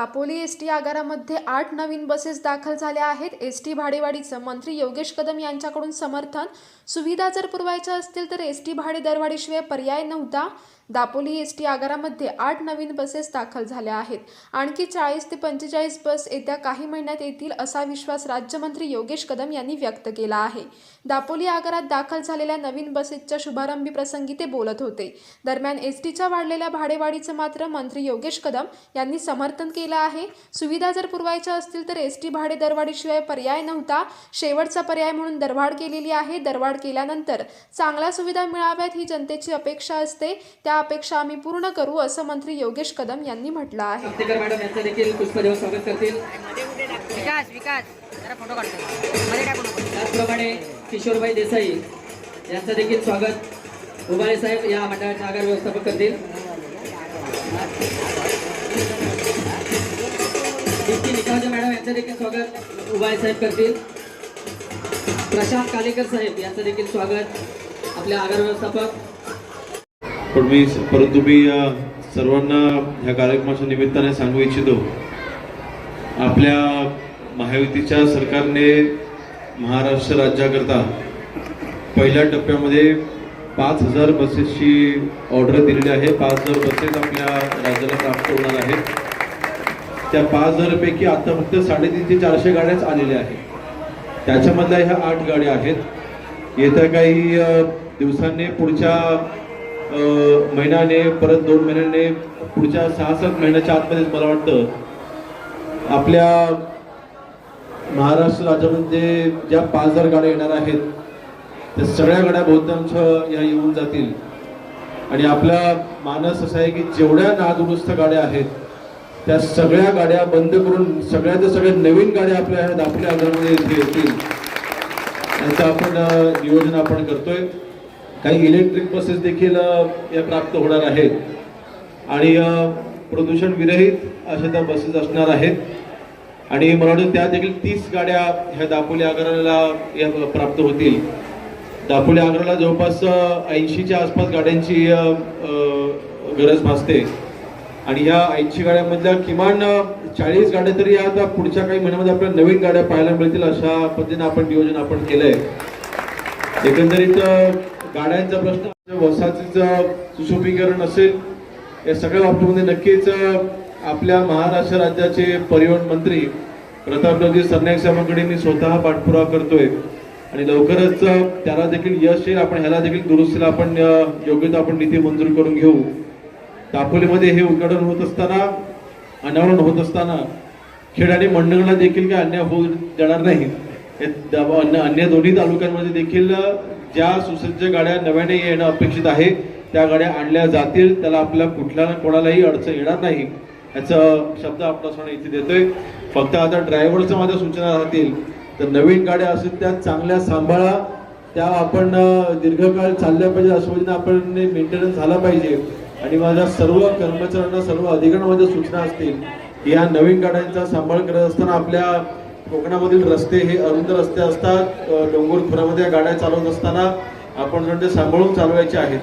Dapoli S T आगारामध्ये आठ नवीन buses दाखल झाल्या आहेत. एस टी भाडेवाढीचं मंत्री योगेश कदम यांच्याकडून समर्थन. सुविधा जर पुरवायच्या असतील तर एस टी भाडे दरवाढीशिवाय पर्याय नव्हता. दापोली एस टी आगारामध्ये आठ नवीन बसेस दाखल झाल्या आहेत. आणखी चाळीस ते पंचेचाळीस बस येत्या काही महिन्यात येतील असा विश्वास राज्यमंत्री योगेश कदम यांनी व्यक्त केला आहे. दापोली आगारात दाखल झालेल्या नवीन बसेसच्या शुभारंभी प्रसंगी ते बोलत होते. दरम्यान एस टीच्या वाढलेल्या भाडेवाढीचं मात्र मंत्री योगेश कदम यांनी समर्थन केलं आहे. सुविधा जर पुरवायच्या असतील तर एस टी भाडे दरवाढीशिवाय पर्याय नव्हता. शेवटचा पर्याय म्हणून दरवाढ केलेली आहे. दरवाढ केल्यानंतर चांगल्या सुविधा मिळाव्यात ही जनतेची अपेक्षा असते. त्या अपेक्षा आम्ही पूर्ण करू असं मंत्री योगेश कदम यांनी म्हटलं आहे. आमटेकर मॅडम यांचं देखील पुष्पदेव स्वागत करतील. विकास विकास. जरा फोटो काढतो. मध्ये काय फोटो त्याचप्रमाणे किशोरबाई देसाई यांचं देखील स्वागत. उभाळे साहेब या मंडळाचे आगार व्यवस्थापक करतील. स्वागत साहेब करतील. प्रशांत कालेकर साहेब यांचं देखील स्वागत. आपले आगार व्यवस्थापक. पण मी परंतु मी सर्वांना ह्या कार्यक्रमाच्या निमित्ताने सांगू इच्छितो. आपल्या महायुतीच्या सरकारने महाराष्ट्र राज्याकरता पहिल्या टप्प्यामध्ये पाच हजार बसेसची ऑर्डर दिलेली आहे. पाच हजार बसेस आपल्या राज्याला प्राप्त होणार आहेत. त्या पाच हजारपैकी आता फक्त साडेतीन ते चारशे गाड्याच आलेल्या आहेत. त्याच्यामधल्या ह्या आठ गाड्या आहेत. येत्या काही दिवसांनी पुढच्या महिन्याने परत दोन महिन्याने पुढच्या सहा सात महिन्याच्या आतमध्येच मला वाटतं आपल्या महाराष्ट्र राज्यामध्ये ज्या पाच हजार गाड्या येणार आहेत त्या सगळ्या गाड्या बहुतांश या येऊन जातील. आणि आपला मानस असा आहे की जेवढ्या नादुरुस्त गाड्या आहेत त्या सगळ्या गाड्या बंद करून सगळ्याच्या सगळ्या नवीन गाड्या आपल्या ह्या आपल्या आजारामध्ये इथे येतील. याचं आपण नियोजन आपण करतोय. काही इलेक्ट्रिक बसेस देखील या प्राप्त होणार आहेत. आणि प्रदूषण विरहित अशा त्या बसेस असणार आहेत. आणि मला वाटतं त्या देखील तीस गाड्या ह्या दापोली आगाराला या प्राप्त होतील. दापोली आगाराला जवळपास ऐंशीच्या आसपास गाड्यांची गरज भासते. आणि या ऐंशी गाड्यांमधल्या किमान चाळीस गाड्या तरी आता पुढच्या काही महिन्यामध्ये आपल्याला नवीन गाड्या पाहायला मिळतील अशा पद्धतीने आपण नियोजन आपण केलंय. एकंदरीत गाड्यांचा प्रश्न म्हणजे वसाहतीचं सुशोभीकरण असेल या सगळ्या बाबतीमध्ये नक्कीच आपल्या महाराष्ट्र राज्याचे परिवहन मंत्री प्रतापरावजी सरनाईक साहेबांकडे मी स्वतः पाठपुरावा करतोय. आणि लवकरच त्याला देखील यश येईल आपण ह्याला देखील दुरुस्तीला आपण योग्यता योग्य तो आपण निधी मंजूर करून घेऊ. दापोलीमध्ये हे उद्घाटन होत असताना अनावरण होत असताना खेड आणि मंडळाला देखील काही अन्याय होऊ देणार नाही. अन्य अन्य दोन्ही तालुक्यांमध्ये देखील ज्या सुसज्ज गाड्या नव्याने येणं अपेक्षित आहे त्या गाड्या आणल्या जातील. त्याला आपल्या कुठल्या कोणालाही अडचण येणार नाही याचा शब्द आपला इथे देतोय. फक्त आता ड्रायव्हरच्या माझ्या सूचना राहतील. तर नवीन गाड्या असतील त्या चांगल्या सांभाळा. त्या आपण दीर्घकाळ चालल्या पाहिजे असं म्हणजे आपण मेंटेनन्स झाला पाहिजे. आणि माझ्या सर्व कर्मचाऱ्यांना सर्व अधिकाऱ्यांना माझ्या सूचना असतील की या नवीन गाड्यांचा सांभाळ करत असताना आपल्या कोकणामधील रस्ते हे अरुंद रस्ते असतात. डोंगर खोऱ्यामध्ये गाड्या चालवत असताना आपण ते सांभाळून चालवायचे आहेत.